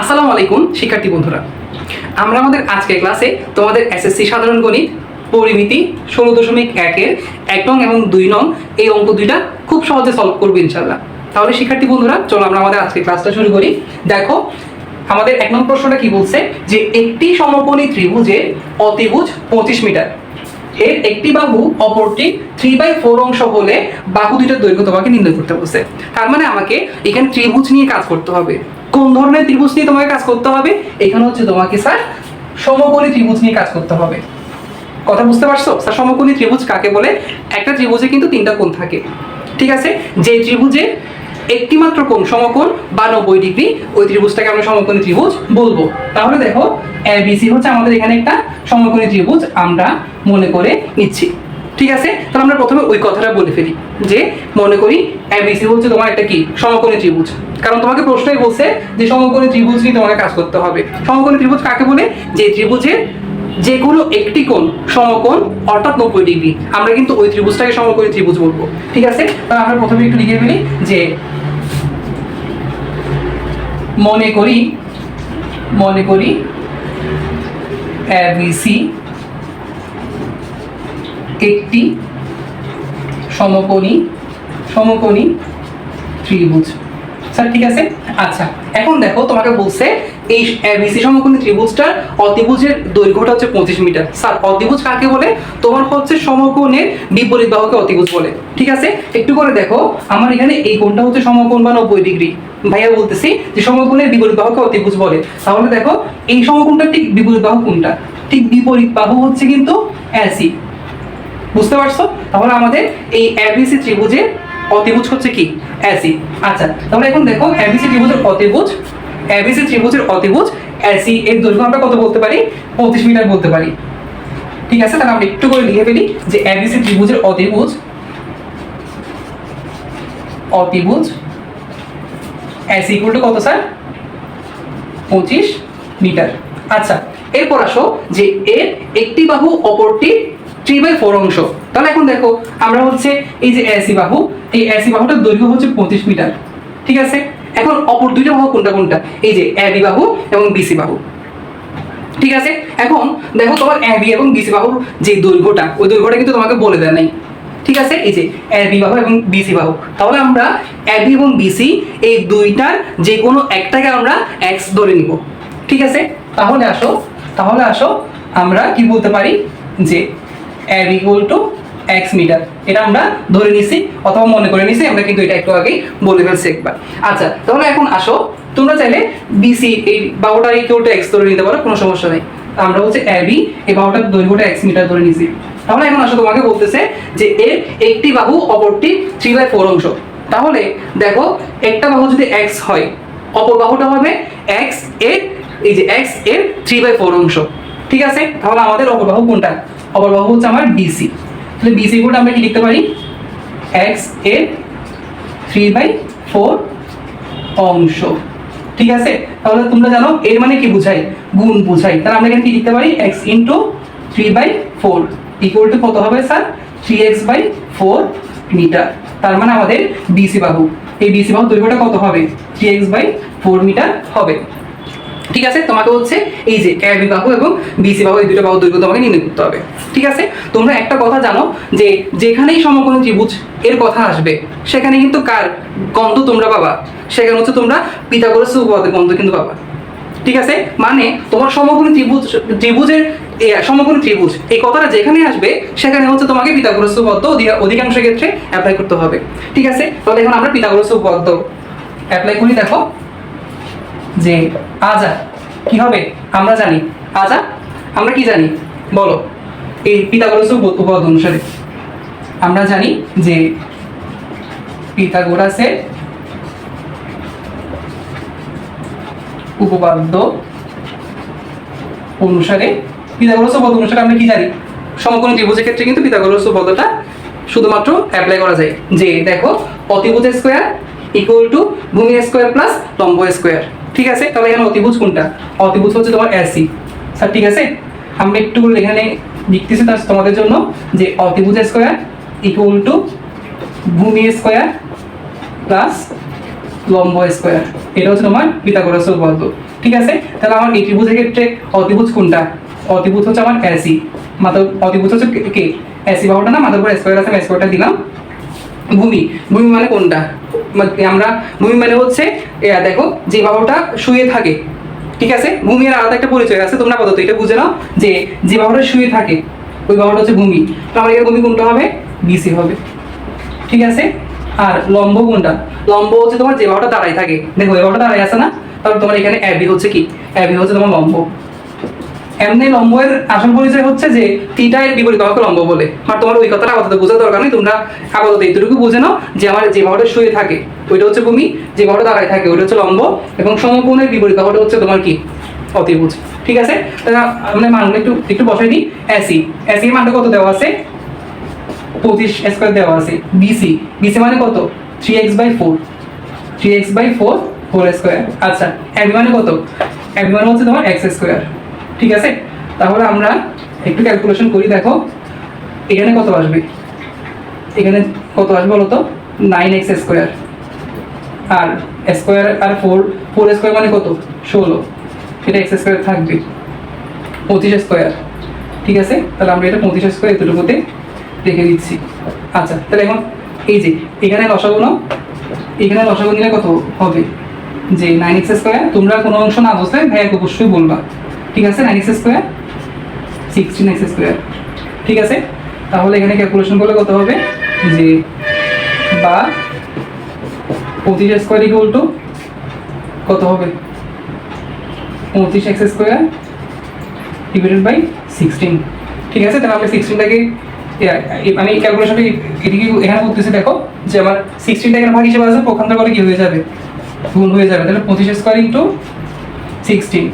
আসসালামু আলাইকুম, শিক্ষার্থী বন্ধুরা। আমরা আমাদের আজকের ক্লাসে তোমাদের এসএসসি সাধারণ গণিত পরিমিতি ষোলো দশমিক একের এক নং এবং দুই নং এই অঙ্ক দুইটা খুব সহজে সলভ করব ইনশাল্লাহ তাহলে শিক্ষার্থী বন্ধুরা, চলো আমরা আমাদের আজকের ক্লাসটা শুরু করি। দেখো, আমাদের এক নং প্রশ্নটা কি বলছে? যে একটি সমকোণী ত্রিভুজের অতিভুজ পঁচিশ মিটার। এর একটি বাহু অপরটি থ্রি বাই ফোর অংশ হলে বাহু দুইটার দৈর্ঘ্য তোমাকে নির্ণয় করতে বলছে। তার মানে আমাকে এখানে ত্রিভুজ নিয়ে কাজ করতে হবে। কোন ধরনের ত্রিভুজ নিয়ে তোমাকে কাজ করতে হবে? এখানে হচ্ছে তোমাকে স্যার সমকোণী ত্রিভুজ নিয়ে কাজ করতে হবে। কথা বুঝতে পারছ? স্যার সমকোণী ত্রিভুজ কাকে বলে? একটা ত্রিভুজে কিন্তু তিনটা কোণ থাকে। ঠিক আছে? যে ত্রিভুজে একটি মাত্র কোণ সমকোণ বা নব্বই ডিগ্রি, ওই ত্রিভুজটাকে আমরা সমকোণী ত্রিভুজ বলব। তাহলে দেখো এবিসি হচ্ছে আমাদের এখানে একটা সমকোণী ত্রিভুজ আমরা মনে করে নিচ্ছি। ঠিক আছে? তাহলে আমরা প্রথমে ওই কথাটা বলে ফেলি যে, মনে করি এবিসি হচ্ছে তোমার একটা কি? সমকোণী ত্রিভুজ। কারণ তোমাকে প্রশ্নই বলছে যে সমকোণী ত্রিভুজ নিয়ে তোমাকে কাজ করতে হবে। সমকোণী ত্রিভুজ কাকে বলে? যে ত্রিভুজের যে কোনো একটি কোণ সমকোণ অর্থাৎ নব্বই ডিগ্রি। আমরা কিন্তু ওই ত্রিভুজটাকে সমকোণী ত্রিভুজ বলব। ঠিক আছে? তাহলে আমরা প্রথমে একটু লিখে ফেলি যে, মনে করি মনে করি এবিসি একটি সমকোণী সমকোণী ত্রিভুজ। স্যার, ঠিক আছে? আচ্ছা এখন দেখো, তোমাকে বলছে এই এবিসি সমকোণী ত্রিভুজটার অতিভুজের দৈর্ঘ্যটা হচ্ছে পঁচিশ মিটার। স্যার, অতিভুজ কাকে বলে? তোমার হচ্ছে সমকোণের বিপরীত বাহুকে অতিভুজ বলে। ঠিক আছে? একটু করে দেখো, আমার এখানে এই কোণটা হচ্ছে সমকোণ বা নব্বই ডিগ্রি। ভাইয়া বলতেছি যে সমকোণের বিপরীত বাহুকে অতিভুজ বলে। তাহলে দেখো, এই সমকোণটা ঠিক বিপরীত বাহু কোনটা? ঠিক বিপরীত বাহু হচ্ছে কিন্তু অ্যাসি বুঝতে পারছ? তাহলে আমাদের এই এবিসি ত্রিভুজের অতিভুজ হচ্ছে কি? অ্যাসি আচ্ছা তাহলে এখন দেখো এবিসি ত্রিভুজের অতিভুজ এবিসি ত্রিভুজের অতিভুজ অ্যাসি এর দৈর্ঘ্য আমরা কত বলতে পারি? পঁচিশ মিটার বলতে পারি। ঠিক আছে? তাহলে আমরা একটু করে লিখে ফেলি যে এবিসি ত্রিভুজের অতিভুজ অতিভুজ অ্যাসি ইকুয়াল টু কত স্যার? পঁচিশ মিটার। আচ্ছা এরপর আসো যে এর একটি বাহু অপরটি থ্রি বাই ফোর অংশ। তাহলে এখন দেখো, আমরা হচ্ছে এই যে এসি বাহু, এই এসি বাহুটার দৈর্ঘ্য হচ্ছে পঁচিশ মিটার। ঠিক আছে? এখন অপর দুইটা বাহু কোনটা কোনটা? এই যে এবি বাহু এবং বিসি বাহু। ঠিক আছে? এখন দেখো তোমার এবি এবং বিসি বাহুর যে দৈর্ঘ্যটা, ওই দৈর্ঘ্যটা কিন্তু তোমাকে বলে দেয় নাই। ঠিক আছে? এই যে এবি বাহু এবং বিসি বাহু। তাহলে আমরা এবি এবং বিসি এই দুইটার যে কোনো একটাকে আমরা এক্স ধরে নিব। ঠিক আছে? তাহলে আসো তাহলে আসো, আমরা কি বলতে পারি? যে এব ইকুয়াল টু এক্স মিটার এটা আমরা ধরে নিছি, অথবা মনে করে নিছি, আমরা কিন্তু এটা একটু আগেই বলে ফেলছি একবার। আচ্ছা তাহলে এখন আসো। তোমরা চাইলে বিসি এই বাহুটা ইকুয়াল এক্স ধরে নিতে পারো, কোনো সমস্যা নেই। আমরা হচ্ছে এবি এই বাহুটার দৈর্ঘ্যটা এক্স মিটার ধরে নিছি। তাহলে এখন আসো তোমাকে বলতেছে যে এর একটি বাহু অপরটি থ্রি বাই ফোর অংশ। তাহলে দেখো, একটা বাহু যদি এক্স হয়, অপর বাহুটা হবে এক্সের, এই যে এক্সের থ্রি বাই ফোর অংশ। ঠিক আছে? তাহলে আমাদের অপর বাহু কোনটা? অপর বাহু হচ্ছে আমার বিসি তাহলে বিসি কোনটা আমরা কি লিখতে পারি? X a three by four অংশ। ঠিক আছে? তাহলে তোমরা জানো এর মানে কি বুঝাই? গুণ বুঝাই। তাহলে আমরা এখানে কি লিখতে পারি? X into three by four equal to কত হবে sir? Three x by four metre তার মানে আমাদের বিসি বাহু। এই বিসি বাহু দৈর্ঘ্যটা কত হবে? Three x by four metre হবে। ঠিক আছে? তোমাকে হচ্ছে এই যে এবি বাহু এবং বিসি বাহু, এই দুটো বাহু দৈর্ঘ্য তোমাকে নির্ণয় করতে হবে। ঠিক আছে? তোমরা একটা কথা জানো যে যেখানেই সমকোণী ত্রিভুজ এর কথা আসবে, সেখানে কিন্তু কার গন্ধ তোমরা পাবা? সেখানে হচ্ছে তোমরা পিতাগোরাস উপপাদ্যের গন্ধ কিন্তু পাবা। ঠিক আছে? মানে তোমার সমকোণী ত্রিভুজ, ত্রিভুজের সমকোণী ত্রিভুজ, এই কথাটা যেখানে আসবে, সেখানে হচ্ছে তোমাকে পিতাগোরাস উপপাদ্য অধি- অধিকাংশ ক্ষেত্রে অ্যাপ্লাই করতে হবে। ঠিক আছে? তাহলে এখন আমরা পিতাগোরাস উপপাদ্য অ্যাপ্লাই করি, দেখো। যে, আজা, কি হবে? আমরা জানি। আজা, আমরা কি জানি? বলো। এই পিতাগোরাস উপ- উপপাদ্য অনুসারে। আমরা জানি যে, পিতাগোরাসের উপপাদ্য অনুসারে পিতাগোরাস উপপাদ্য অনুসারে আমরা কি জানি? সমকোণী ত্রিভুজের ক্ষেত্রে কিন্তু পিতাগোরাস উপপাদ্যটা শুধুমাত্র অ্যাপ্লাই করা যায়। যে, দেখো অতিভুজ স্কোয়ার ইকুয়াল টু ভূমি স্কোয়ার প্লাস লম্ব স্কোয়ার ঠিক আছে? তাহলে এখানে অতিভুজ কোনটা? অতিভুজ হচ্ছে তোমার এসি স্যার, ঠিক আছে? আমরা একটু এখানে লিখতেছি তার তোমাদের জন্য যে অতিভুজ স্কোয়ার ইকুয়াল টু ভূমি স্কোয়ার প্লাস লম্ব স্কোয়ার এটা হচ্ছে তোমার পিথাগোরাস উপপাদ্য ঠিক আছে? তাহলে আমার এই ক্ষেত্রে অতিভুজ কোনটা? অতিভুজ হচ্ছে আমার অ্যাসি মাত্র অতিভুজ হচ্ছে কে- অ্যাসি বাহুটা না? মাথার স্কোয়ার আছে, আমি স্কোয়ারটা দিলাম। ভূমি। ভূমি মানে কোনটা? আমরা ভূমি মানে হচ্ছে দেখো, যে বাহুটা শুয়ে থাকে। ঠিক আছে? ভূমি এর আলাদা একটা পরিচয় আছে, তোমরা আপাতত এটা বুঝে নাও যে যে বাহুটা শুয়ে থাকে, ওই বাহুটা হচ্ছে ভূমি। তো আমার এখানে ভূমি কোনটা হবে? বিসি হবে। ঠিক আছে? আর লম্ব কোনটা? লম্ব হচ্ছে তোমার যে বাহুটা দাঁড়ায় থাকে। দেখো এই বাহুটা দাঁড়ায় আছে না? তাহলে তোমার এখানে অ্যাবি হচ্ছে কি? অ্যাবি হচ্ছে তোমার লম্ব। এমনি লম্বের আসল পরিচয় হচ্ছে যে থিটা এর বিপরীত বাহুকে লম্ব বলে। আর তোমার ওই কথাটা আপাতত বোঝার দরকার নেই, তোমরা আপাতত এইটুকু বুঝে নাও যে আমার যে বাহুটা শুয়ে থাকে, ওইটা হচ্ছে ভূমি, যে বাহুটা দাঁড়ায় থাকে, ওইটা হচ্ছে লম্ব এবং সমকোণের বিপরীত বাহুটা হচ্ছে তোমার কি? অতিভুজ। ঠিক আছে? আমরা মানগুলো একটু একটু বসাই দিই। এসি এসি এর মানটা কত দেওয়া আছে? পঁচিশ স্কোয়ার দেওয়া আছে। বিসি বিসি মানে কত? Three x by four three x by four four square আচ্ছা এবি মানে কত? এবি মানে হচ্ছে তোমার এক্স স্কোয়ার ঠিক আছে? তাহলে আমরা একটু ক্যালকুলেশন করি, দেখো। এখানে কত আসবে? এখানে কত আসবে বলো তো নাইন এক্স স্কোয়ার আর স্কোয়ার আর ফোর ফোর স্কোয়ার মানে কত? ষোলো। সেটা এক্স স্কোয়ার থাকবে। পঁচিশ স্কোয়ার ঠিক আছে? তাহলে আমরা এটা পঁচিশ স্কোয়ার এতটুকুতে রেখে দিচ্ছি। আচ্ছা তাহলে এখন এই যে, এখানে লসাগু এখানে লসাগু নিলে কত হবে? যে নাইন এক্স স্কোয়ার তোমরা কোনো অংশ না বুঝলে ভাইয়াকে অবশ্যই বলবা। ঠিক আছে nine x square sixteen x square ঠিক আছে, তাহলে এখানে ক্যালকুলেশন করলে কত হবে? যে বা পঁচিশ স্কোয়ার ইকুয়াল টু কত হবে? পঁচিশ x square divided by sixteen ঠিক আছে, তাহলে আমরা সিক্সটিনটাকে আমি ক্যালকুলেশনটা এদিকে এখানে করতেছি, দেখো, যে আমার সিক্সটিনটা এখানে ভাগ হিসেবে আসবে পক্ষান্তর করে কি হয়ে যাবে? গুণ হয়ে যাবে, তাহলে পঁচিশ স্কোয়ার ইন্টু সিক্সটিন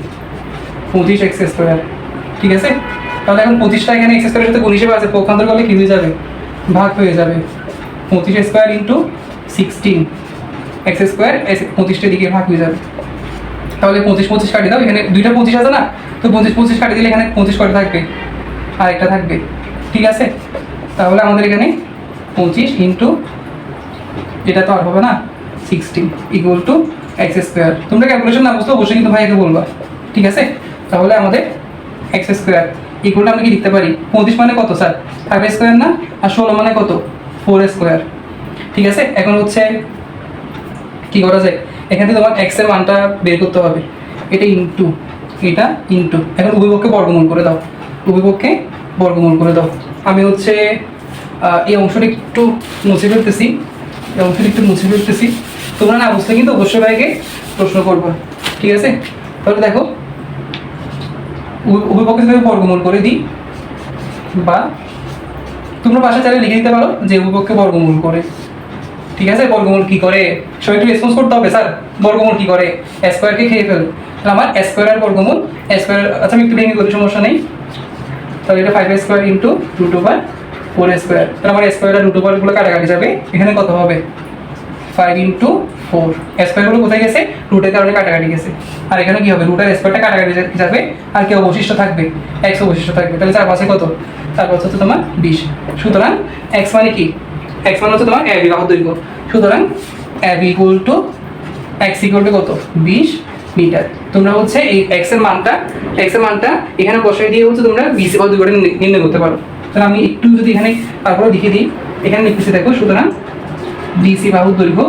পঁচিশ এক্স স্কোয়ার ঠিক আছে? তাহলে এখন পঁচিশটা এখানে এক্স স্কোয়ারের সাথে গুণ হিসেবে আছে পক্ষান্তর করলে কি হয়ে যাবে? ভাগ হয়ে যাবে। পঁচিশ square into sixteen x square পঁচিশটা দিকে ভাগ হয়ে যাবে। তাহলে পঁচিশ পঁচিশ কাটি দাও, এখানে দুইটা পঁচিশ আছে না? তো পঁচিশ পঁচিশ কাটি দিলে এখানে পঁচিশ করে থাকবে। আর একটা থাকবে। ঠিক আছে? তাহলে আমাদের এখানে পঁচিশ ইন্টু এটা তো আর হবে না sixteen equal to x square তোমরা ক্যালকুলেশন না বুঝতে, অবশ্যই কিন্তু ভাইকে বলবা। ঠিক আছে? তাহলে আমাদের এক্স স্কোয়ার ইকুয়ালটা আমরা কি লিখতে পারি? পঁচিশ মানে কত, স্যার? ফাইভ স্কোয়ার না? আর ষোলো মানে কত? ফোর স্কোয়ার ঠিক আছে? এখন হচ্ছে কি করা যায়? এখানে তোমার এক্সের মানটা বের করতে হবে। এটা ইনটু এটা ইনটু এখন উভয়পক্ষে বর্গমূল করে দাও। উভয়পক্ষে বর্গমূল করে দাও। আমি হচ্ছে এই অংশটা একটু মুছে ফেলতেছি। এই অংশটা একটু মুছে ফেলতেছি। তোমরা না বুঝলে কিন্তু অবশ্যই ভাইকে প্রশ্ন করবা। ঠিক আছে? তাহলে দেখো উভয়পক্ষে আমি বর্গমূল করে দিই। বা তোমরা বাসা চাইলে লিখে দিতে পারো যে উভয়পক্ষে বর্গমূল করে। ঠিক আছে? বর্গমূল কি করে? সবাই রেসপন্স করতে হবে, স্যার। বর্গমূল কি করে? স্কোয়ারকে খেয়ে ফেল। তাহলে আমার স্কোয়ার আর বর্গমূল স্কোয়ার আচ্ছা আমি একটু ভেঙে করি সমস্যা নেই। তাহলে এটা five square into root over four square তাহলে আমার স্কোয়ার আর রুট ওভারগুলো কাটাকাটি যাবে। এখানে কত হবে? ফাইভ ইন্টু ফোর স্কোয়ারগুলো কোথায় গেছে? রুটের কারণে কাটাকাটি গেছে। আর এখানে কি হবে? রুটের স্কোয়ারটা কাটাকাটি যাবে। আর কি অবশিষ্ট থাকবে? এক্স অবশিষ্ট থাকবে। তাহলে চার পাশে কত? চার পাশে হচ্ছে তোমার বিশ। সুতরাং এক্স মানে কি? এক্স মানে হচ্ছে তোমার অ্যাবি বাহুর দৈর্ঘ্য। সুতরাং অ্যাবি ইকুয়াল টু এক্স কত? বিশ মিটার। তোমরা হচ্ছে এই এক্সের মানটা এক্সের মানটা এখানে বসাই দিয়ে হচ্ছে তোমরা বিসি বাহুর দৈর্ঘ্যটা নির্ণয় করতে পারো। তাহলে আমি একটু যদি এখানে তারপরে লিখে দিই। এখানে লিখতেছি দেখো, সুতরাং বিসি বাহুর দৈর্ঘ্য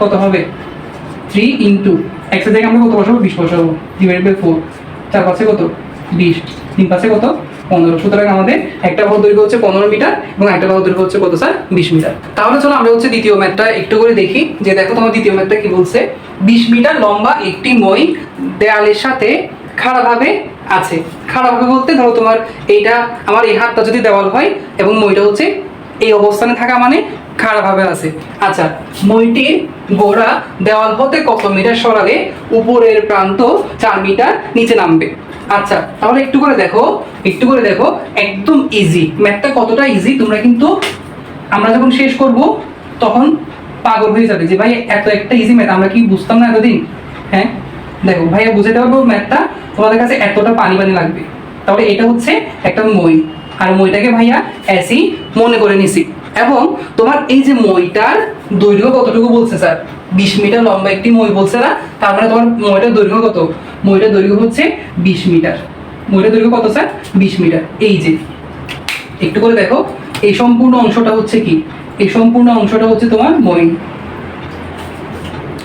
কত হবে? থ্রি ইন্টু এক্সের জায়গায় আমরা কত বসাবো? বিশ বসাবো। ডিভাইড বাই ফোর চার পাশে কত? বিশ। তিন পাশে কত? পনেরো। সুতরাং আমাদের একটা বাহুর দৈর্ঘ্য হচ্ছে পনেরো মিটার এবং একটা বাহুর দৈর্ঘ্য হচ্ছে কত স্যার? বিশ মিটার। তাহলে চলো আমরা হচ্ছে দ্বিতীয় ম্যাথটা একটু করে দেখি। যে দেখো তোমার দ্বিতীয় ম্যাথটা কি বলছে? বিশ মিটার লম্বা একটি মই দেয়ালের সাথে খাড়াভাবে আছে। খাড়াভাবে বলতে ধরো তোমার এইটা, আমার এই হাতটা যদি দেওয়াল হয় এবং মইটা হচ্ছে এই অবস্থানে থাকা মানে খারাপভাবে আছে। আচ্ছা মইটির গোড়া দেওয়াল হতে কত মিটার সরালে উপরের প্রান্ত চার মিটার নিচে নামবে? আচ্ছা তাহলে একটু করে দেখো, একটু করে দেখো, একদম ইজি ম্যাথটা কতটা ইজি তোমরা কিন্তু, আমরা যখন শেষ করব, তখন পাগল হয়ে যাবে যে, ভাই, এত একটা ইজি ম্যাথ আমরা কি বুঝতাম না এতদিন? হ্যাঁ? দেখো, ভাইয়া বুঝাতে পারব ম্যাথটা তোমাদের কাছে এতটা পানি পানি লাগবে। তাহলে এটা হচ্ছে একটা মই। আর মইটাকে ভাইয়া অ্যাসি মনে করে নিছি। এবং তোমার এই যে মইটার দৈর্ঘ্য কতটুকু বলছে স্যার? বিশ মিটার লম্বা একটি মই বলছে না? তার মানে তোমার মইটার দৈর্ঘ্য কত? মইটার দৈর্ঘ্য হচ্ছে বিশ মিটার। মইটার দৈর্ঘ্য কত স্যার? বিশ মিটার। এই যে, একটু করে দেখো। এই সম্পূর্ণ অংশটা হচ্ছে কি? এই সম্পূর্ণ অংশটা হচ্ছে তোমার মই।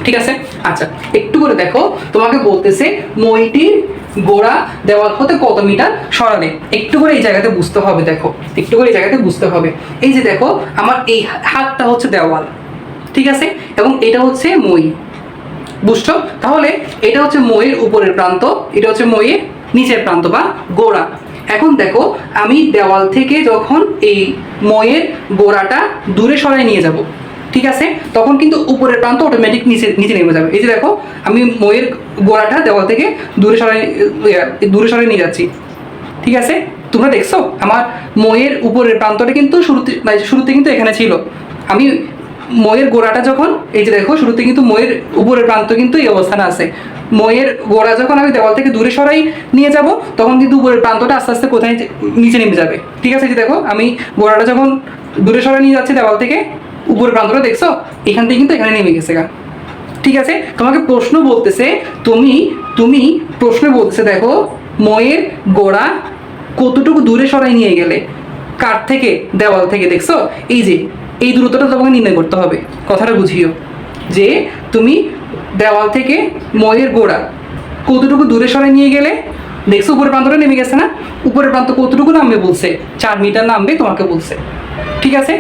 ঠিক আছে? আচ্ছা একটু করে দেখো। তোমাকে বলতেছে মইটির গোড়া দেওয়াল হতে কত মিটার সরালে একটু করে এই জায়গাতে বুঝতে হবে, দেখো। একটু করে এই জায়গাতে বুঝতে হবে। এই যে দেখো, আমার এই হাতটা হচ্ছে দেওয়াল, ঠিক আছে? এবং এটা হচ্ছে মই, বুঝছ? তাহলে এটা হচ্ছে মইয়ের উপরের প্রান্ত, এটা হচ্ছে মইয়ের নিচের প্রান্ত বা গোড়া। এখন দেখো, আমি দেওয়াল থেকে যখন এই মইয়ের গোড়াটা দূরে সরাই নিয়ে যাব ঠিক আছে? তখন কিন্তু উপরের প্রান্ত অটোমেটিক নিচে নিচে নেমে যাবে। এই যে দেখো, আমি ময়ের গোড়াটা দেওয়াল থেকে দূরে সরাই দূরে সরাই নিয়ে যাচ্ছি। ঠিক আছে? তোমরা দেখছ? আমার ময়ের উপরের প্রান্তটা কিন্তু শুরুতে মানে শুরুতে কিন্তু এখানে ছিল। আমি ময়ের গোড়াটা যখন, এই যে দেখো, শুরুতে কিন্তু ময়ের উপরের প্রান্ত কিন্তু এই অবস্থানে আছে। ময়ের গোড়া যখন আমি দেওয়াল থেকে দূরে সরাই নিয়ে যাব, তখন কিন্তু উপরের প্রান্তটা আস্তে আস্তে কোথায় নিচে নেমে যাবে। ঠিক আছে? যে দেখো, আমি গোড়াটা যখন দূরে সরাই নিয়ে যাচ্ছি দেওয়াল থেকে উপরের প্রান্তটা দেখছ? এখান থেকে কিন্তু এখানে নেমে গেছে গা। ঠিক আছে? তোমাকে প্রশ্ন বলতেছে, তুমি তুমি প্রশ্ন বলতেছে, দেখো, ময়ের গোড়া কতটুকু দূরে সরাই নিয়ে গেলে? কার থেকে, দেওয়াল থেকে, দেখছ? এই যে, এই দূরত্বটা তোমাকে নির্ণয় করতে হবে। কথাটা বুঝিও। যে, তুমি দেওয়াল থেকে ময়ের গোড়া কতটুকু দূরে সরাই নিয়ে গেলে? দেখছ, উপরের প্রান্তটা নেমে গেছে না? উপরের প্রান্ত কতটুকু নামবে বলছে? চার মিটার নামবে তোমাকে বলছে। ঠিক আছে?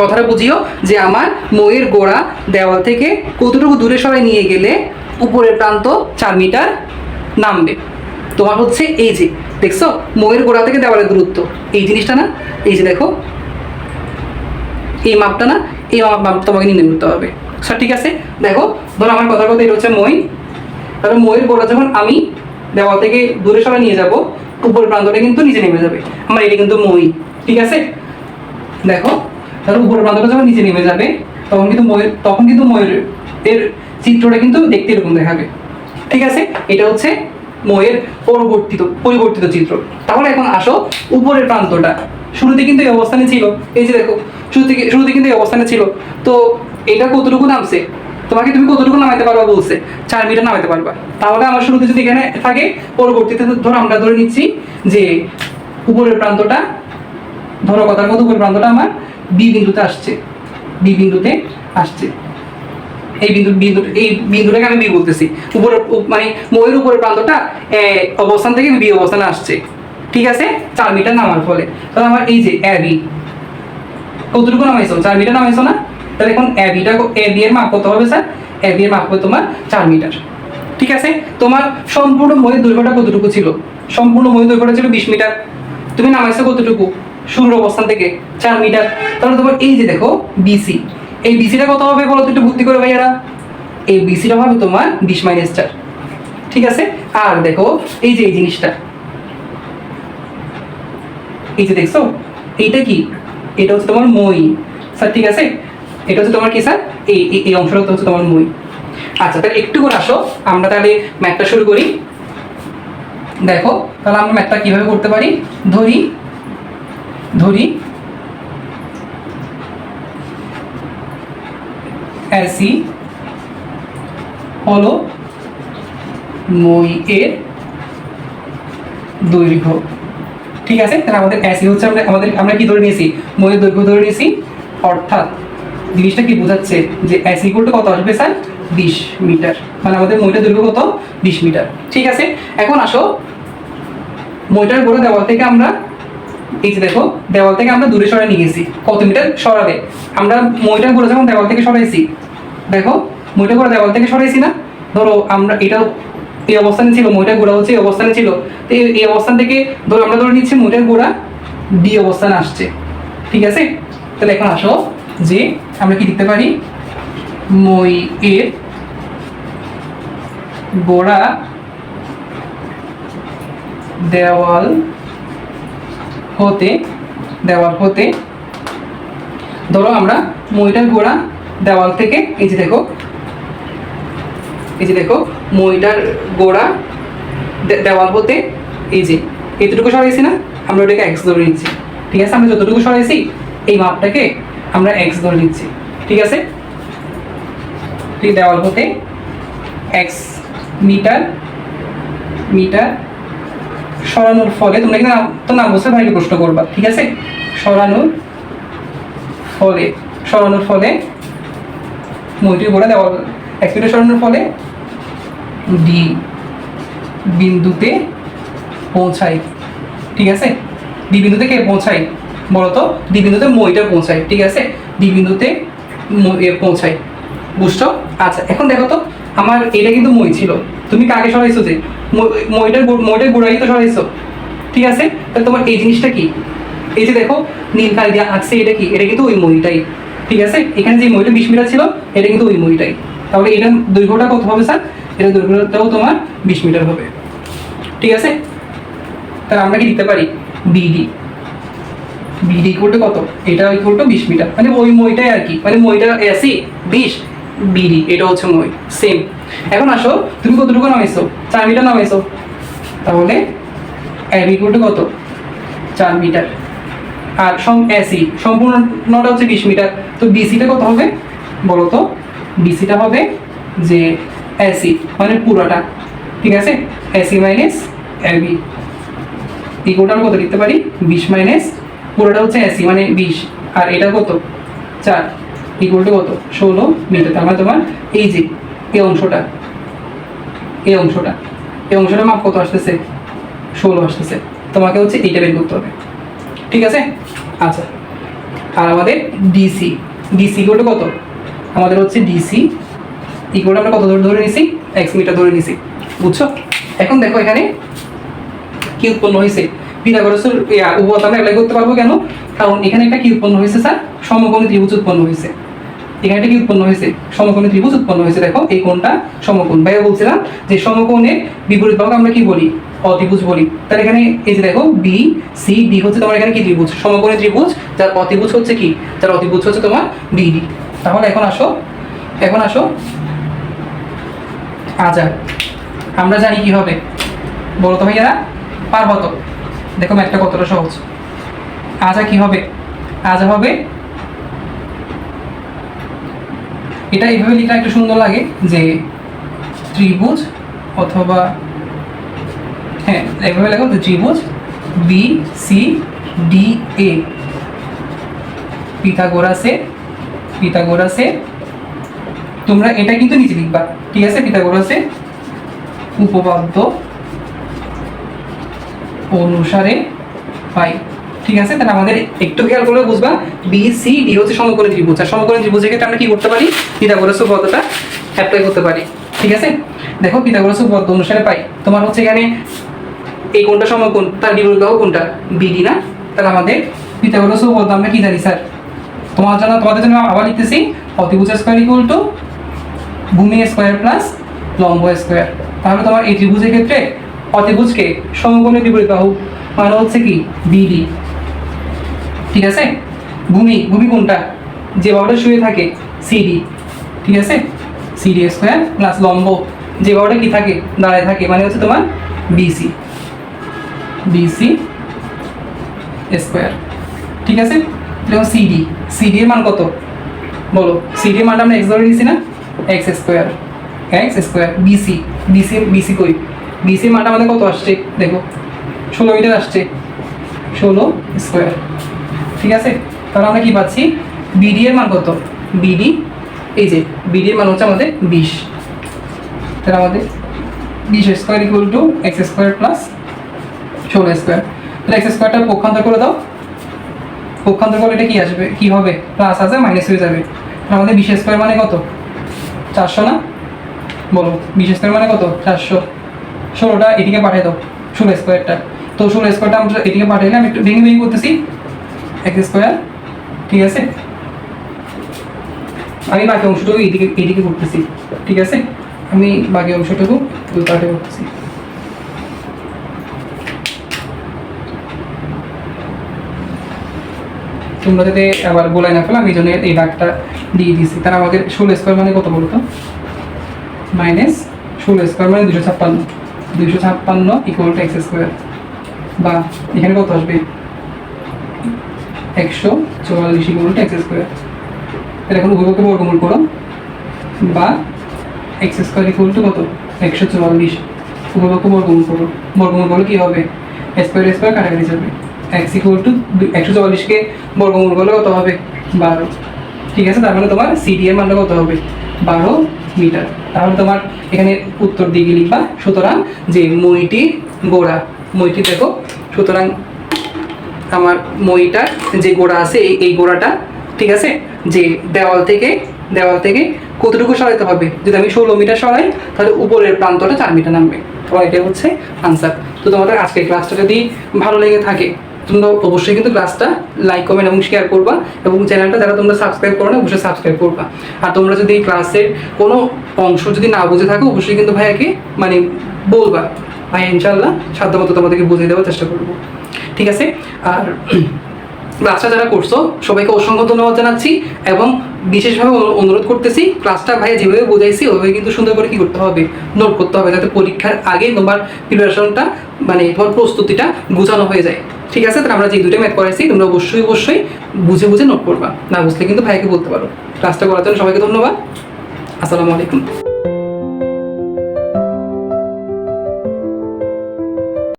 কথাটা বুঝিও যে আমার মইয়ের গোড়া দেওয়াল থেকে কতটুকু দূরে সরাই নিয়ে গেলে উপরের প্রান্ত চার মিটার নামবে। তোমার হচ্ছে এই যে, দেখছ? মইয়ের গোড়া থেকে দেওয়ালের দূরত্ব। এই জিনিসটা না, এই যে দেখো, এই মাপটা না, এই মাপ তোমাকে নির্ণয় করতে হবে। স্যার ঠিক আছে? দেখো, ধরো আমার কথার কথা, এটা হচ্ছে মই তাহলে মইয়ের গোড়া যখন আমি দেওয়াল থেকে দূরে সরাই নিয়ে যাব, উপরের প্রান্তটা কিন্তু নিচে নেমে যাবে। আমার এটা কিন্তু মই ঠিক আছে? দেখো তাহলে উপরের প্রান্তটা যখন নিচে নেমে যাবে, তখন কিন্তু ময়ূর তখন কিন্তু ময়ূর এর চিত্রটা কিন্তু দেখতে এরকম দেখাবে। ঠিক আছে? এটা হচ্ছে ময়ের পরবর্তিত পরিবর্তিত চিত্র। তাহলে এখন আসো উপরের প্রান্তটা। শুরুতে কিন্তু এই অবস্থানে ছিল। এই যে দেখো, শুরু থেকে শুরুতে কিন্তু এই অবস্থানে ছিল। তো এটা কতটুকু নামছে? তোমাকে তুমি কতটুকু নামাইতে পারবা বলছে? চার মিটার নামাইতে পারবা। তাহলে আমার শুরুতে যদি এখানে থাকে, পরবর্তীতে ধরো আমরা ধরে নিচ্ছি যে উপরের প্রান্তটা ধরো কথার মতো উপরের প্রান্তটা আমার বি বিন্দুতে আসছে। বি বিন্দুতে আসছে। এই বিন্দু বিন্দু, এই বিন্দুটাকে আমি বি বলতেছি। উপরে মানে ময়ের উপরের প্রান্তটা অবস্থান থেকে বি অবস্থানে আসছে। ঠিক আছে? চার মিটার নামার ফলে। তাহলে আমার এই যে এ বি কতটুকু নামাইছো? চার মিটার নামাইছো না? তাহলে এখন এ বিটা এ বি এর মাপ কত হবে, স্যার? এ বি এর মাপ হবে তোমার চার মিটার। ঠিক আছে? তোমার সম্পূর্ণ ময়ের দৈর্ঘ্যটা কতটুকু ছিল? সম্পূর্ণ ময়ের দৈর্ঘ্যটা ছিল বিশ মিটার। তুমি নামাইছো কতটুকু? শুরুর অবস্থান থেকে চার মিটার। তাহলে তোমার এই যে দেখো বিসি এই বিসিটা কত হবে বলো তো একটু ভর্তি করে ভাইয়ারা? এই বিসিটা হবে তোমার বিশ মাইনাস চার। ঠিক আছে? আর দেখো, এই যে এই জিনিসটা। এই যে দেখছ? এইটা কি? এটা হচ্ছে তোমার মই। স্যার, ঠিক আছে? এটা হচ্ছে তোমার কি স্যার? এই- এই অংশটা হচ্ছে তোমার মই। আচ্ছা তাহলে একটু করে আসো। আমরা তাহলে ম্যাথটা শুরু করি। দেখো, তাহলে আমরা ম্যাথটা কীভাবে করতে পারি? ধরি ধরি। অ্যাসি হলো মই এর দৈর্ঘ্য। ঠিক আছে? তাহলে আমাদের অ্যাসি হচ্ছে আমরা আমাদের আমরা কি ধরে নিয়েছি? ময়ের দৈর্ঘ্য ধরে নিয়েছি। অর্থাৎ জিনিসটা কি বোঝাচ্ছে যে অ্যাসি ইকুয়াল কত আসবে স্যার? বিশ মিটার। মানে আমাদের মইটার দৈর্ঘ্য কত? বিশ মিটার। ঠিক আছে? এখন আসো। মইটার গোড়া দেওয়াল থেকে আমরা এই যে দেখো, দেওয়াল থেকে আমরা দূরে সরাই নিয়ে গেছি কত মিটার? সরাবে। আমরা মইটার গোড়া যখন দেওয়াল থেকে সরাইছি, দেখো মইটার গোড়া দেওয়াল থেকে সরাইছি না? ধরো, আমরা এটা, এই অবস্থানে ছিল মইটার গোড়া হচ্ছে এই অবস্থানে ছিল। তো এই- অবস্থান থেকে ধরো, আমরা ধরে নিচ্ছি মইটার গোড়া ডি অবস্থানে আসছে। ঠিক আছে? তাহলে এখন আসো যে আমরা কি লিখতে পারি? মই এর গোড়া দেওয়াল হতে, দেওয়াল হতে। ধরো আমরা মইটার গোড়া দেওয়াল থেকে, এই যে দেখো, এই যে দেখো, মইটার গোড়া দেওয়াল হতে, এই যে, এতটুকু সরাইছি না, আমরা ওটাকে এক্স ধরে নিচ্ছি। ঠিক আছে? আমরা যতটুকু সরাইছি, এই মাপটাকে আমরা এক্স ধরে নিচ্ছি। ঠিক আছে? দেওয়াল হতে এক্স মিটার মিটার সরানোর ফলে তোমরা কিন্তু তো নাম বসে ভাইকে প্রশ্ন করবা, ঠিক আছে? সরানোর ফলে সরানোর ফলে মইটির গোড়া দেওয়াল এক মিটার সরানোর ফলে ডি বিন্দুতে পৌঁছায়, ঠিক আছে? ডি বিন্দুতে কে পৌঁছায়? বলতো ডি বিন্দুতে মইটা পৌঁছায়, ঠিক আছে? ডি বিন্দুতে পৌঁছায়, বুঝছ? আচ্ছা এখন দেখো তো, আমার এটা কিন্তু মই ছিল। তুমি কাকে সরাইছো যে? মই- মইটার মইটার গোড়াই তো সরাইছো। ঠিক আছে? তাহলে তোমার এই জিনিসটা কি? এই যে দেখো, নীল কালি দিয়ে আঁকছে, এটা কি? এটা কিন্তু ওই মইটাই ঠিক আছে? এখানে যে মইটা বিশ মিটার ছিল এটা কিন্তু ওই মইটাই তাহলে এটার দৈর্ঘ্যটা কত হবে, স্যার? এটা দৈর্ঘ্যটাও তোমার বিশ মিটার হবে। ঠিক আছে? তাহলে আমরা কি দিতে পারি? বিডি। বিডি ইকুয়াল কত? এটা ইকুয়াল টু বিশ মিটার। মানে ওই মইটাই আর কি। মানে মইটা এসি বিশ। বিডি, এটা হচ্ছে মই সেম এখন আসো, তুমি কতটুকু নামাইছো? চার মিটার নামাইছো। তাহলে এম ইকুয়াল কত? চার মিটার। আর সম এসি সম্পূর্ণটা হচ্ছে বিশ মিটার। তো বিসিটা কত হবে? বলো তো। বিসিটা হবে যে এসি মানে পুরোটা। ঠিক আছে? এসি মাইনাস এবি ইকুয়ালটা আমরা কত লিখতে পারি? বিশ মাইনাস পুরোটা হচ্ছে এসি মানে বিশ। আর এটা কত? চার। ইকুয়াল টু কত? ষোলো মিটার। তার মানে তোমার এই যে এই অংশটা। এই অংশটা। এই অংশটা মাপ কত আসতেছে? ষোলো আসতেছে। তোমাকে হচ্ছে এইটা বের করতে হবে। ঠিক আছে? আচ্ছা। আর আমাদের ডিসি। ডিসি ইকুয়াল টু কত? আমাদের হচ্ছে ডিসি ইকুয়াল আমরা কত ধরে ধরে নিছি? এক্স মিটার ধরে নিছি। বুঝছ? এখন দেখো এখানে কি উৎপন্ন হয়েছে? পিথাগোরাসের উপপাদ্য অ্যাপ্লাই করতে পারব কেন? কারণ এখানে একটা কি উৎপন্ন হয়েছে, স্যার? সমকোণী ত্রিভুজ উৎপন্ন হয়েছে। এখানে একটা কি উৎপন্ন হয়েছে, সমকোণী ত্রিভুজ উৎপন্ন হয়েছে, দেখো, এই কোণটা সমকোণ। ভাইয়া বলছিলাম যে সমকোণের বিপরীত ভাগ আমরা কি বলি? অতিভুজ বলি। তাহলে এখানে এই যে দেখো বি সি ডি হচ্ছে তোমার এখানে কি ত্রিভুজ? সমকোণী ত্রিভুজ, যার অতিভুজ হচ্ছে কি? যার অতিভুজ হচ্ছে তোমার বিডি তাহলে এখন আসো এখন আসো। আচ্ছা আমরা জানি কি হবে। বলো তো ভাইয়ারা পারব তো দেখো ম্যাথটা কতটা সহজ। আজা কি হবে? আজা হবে এটা এইভাবে লিখলে একটু সুন্দর লাগে যে ত্রিভুজ অথবা হ্যাঁ এইভাবে লেখো যে ত্রিভুজ বি সি ডি এ পিথাগোরাসে পিথাগোরাসে, তোমরা এটা কিন্তু নিচে লিখবা, ঠিক আছে? পিথাগোরাসে উপপাদ্য অনুসারে পাই। ঠিক আছে? তাহলে আমাদের একটু খেয়াল করলে বুঝবা। বি সি ডি হচ্ছে সমকোণী ত্রিভুজ। আর সমকোণী ত্রিভুজের ক্ষেত্রে আমরা কি করতে পারি? পিথাগোরাস উপপাদ্যটা অ্যাপ্লাই করতে পারি। ঠিক আছে? দেখো, পিথাগোরাস উপপাদ্য অনুসারে পাই। তোমার হচ্ছে এখানে এই কোনটা সমকোণ, তার বিপরীত বাহু কোনটা বিডি না? তাহলে আমাদের পিথাগোরাস উপপাদ্য আমরা কি জানি, স্যার? তোমার জন্য, তোমাদের জন্য আবার লিখতেছি, অতিভুজ স্কোয়ার ইকুয়াল টু ভূমি স্কোয়ার প্লাস লম্ব স্কোয়ার তাহলে তোমার এই ত্রিভুজের ক্ষেত্রে অতিভুজকে সমকোণের বিপরীত বাহু মানে হচ্ছে কি? বিডি ঠিক আছে? ভূমি ভূমি কোনটা? যে বাহুটা শুয়ে থাকে সিডি ঠিক আছে? সিডি স্কোয়ার প্লাস লম্ব। যে বাহুটা কি থাকে? দাঁড়ায় থাকে মানে হচ্ছে তোমার বিসি বিসি স্কোয়ার ঠিক আছে? যেমন সিডি সিডি এর মান কত? বলো সিডি এর মানটা আমরা এক্স ধরে নিয়েছি না? X square x square BC BC BC কই? বিসির মানটা আমাদের কত আসছে? দেখো, ষোলো মিটার আসছে, ষোলো স্কোয়ার ঠিক আছে? তাহলে আমরা কি পাচ্ছি? বিডি এর মান কত? বিডি এই যে বিডি এর মান হচ্ছে আমাদের বিশ। তাহলে আমাদের বিশ square equal to x square plus ষোলো স্কোয়ার তাহলে এক্স স্কোয়ারটা পক্ষান্তর করে দাও। পক্ষান্তর করলে এটা কি আসবে? কি হবে? প্লাস আছে মাইনাস হয়ে যাবে। তাহলে আমাদের বিশ স্কোয়ার মানে কত? চারশো না? বলো, বিশ স্কোয়ার মানে কত? চারশো। ষোলোটা এদিকে পাঠিয়ে দাও, ষোলো স্কোয়ারটা তো ষোলো স্কোয়ারটা আমরা এদিকে পাঠাইলে আমি একটু ভেঙে ভেঙে করতেছি। এক্স স্কোয়ার ঠিক আছে? আমি বাকি অংশটুকু এদিকে এদিকে করতেছি, ঠিক আছে? আমি বাকি অংশটুকু দুই পার্টে করতেছি। তোমরা যাতে আবার গোলাই না ফেলো, আমি এই জন্য এই দাগটা দিয়ে দিয়েছি। তারা আমাদের ষোলো স্কোয়ার মানে কত বলতো? মাইনাস ষোলো স্কোয়ার মানে দুশো ছাপ্পান্ন। দুশো ছাপ্পান্ন ইকুয়াল টু এক্স স্কোয়ার বা এখানে কত আসবে? একশো চুয়াল্লিশ ইকুয়াল টু এক্স স্কোয়ার। তাহলে এখন উভয়কে বর্গমূল করো। বা এক্স স্কোয়ার ইকুয়াল টু কত? একশো চুয়াল্লিশ। উভয়কে বর্গমূল করো। বর্গমূল করলে কী হবে? স্কোয়ার স্কোয়ার কাটাকাটি যাবে। এক্স ইকুয়াল টু একশো চুয়াল্লিশকে বর্গমূল করলে কত হবে? বারো। ঠিক আছে? তার মানে তোমার সিডি এর মানটা কত হবে? বারো মিটার। তাহলে তোমার এখানে উত্তর দিকে লিখবা, সুতরাং যে মইটি গোড়া, মইটি দেখো, সুতরাং আমার মইটার যে গোড়া আছে, এই এই গোড়াটা, ঠিক আছে? যে দেওয়াল থেকে দেওয়াল থেকে কতটুকু সরাইতে হবে? যদি আমি ষোলো মিটার সরাই, তাহলে উপরের প্রান্তটা চার মিটার নামবে। তোমার এটা হচ্ছে আনসার তো তোমাদের আজকের ক্লাসটা যদি ভালো লেগে থাকে, তোমরা অবশ্যই কিন্তু ক্লাসটা লাইক কমেন্ট এবং শেয়ার করবা এবং চ্যানেলটা যারা তোমরা সাবস্ক্রাইব করো না অবশ্যই সাবস্ক্রাইব করবা। আর তোমরা যদি এই ক্লাসের কোনো অংশ যদি না বুঝে থাকো, অবশ্যই কিন্তু ভাইয়াকে মানে বলবা। ভাই ইনশাল্লাহ সাধ্যমতো তোমাদেরকে বুঝিয়ে দেওয়ার চেষ্টা করব। ঠিক আছে? আর ক্লাসটা যারা করছ, সবাইকে অসংখ্য ধন্যবাদ জানাচ্ছি এবং বিশেষভাবে অনুরোধ করতেছি ক্লাসটা ভাইয়া যেভাবে বোঝাইছি ওইভাবে কিন্তু সুন্দর করে কি করতে হবে নোট করতে হবে যাতে পরীক্ষার আগে তোমার প্রিপারেশনটা মানে তোমার প্রস্তুতিটা গুছানো হয়ে যায়। ঠিক আছে? তাহলে আমরা যে দুটো ম্যাথ করাইছি তোমরা অবশ্যই অবশ্যই বুঝে বুঝে নোট করবা। না বুঝলে কিন্তু ভাইয়াকে বলতে পারো। ক্লাসটা করার জন্য সবাইকে ধন্যবাদ। আসসালামু আলাইকুম।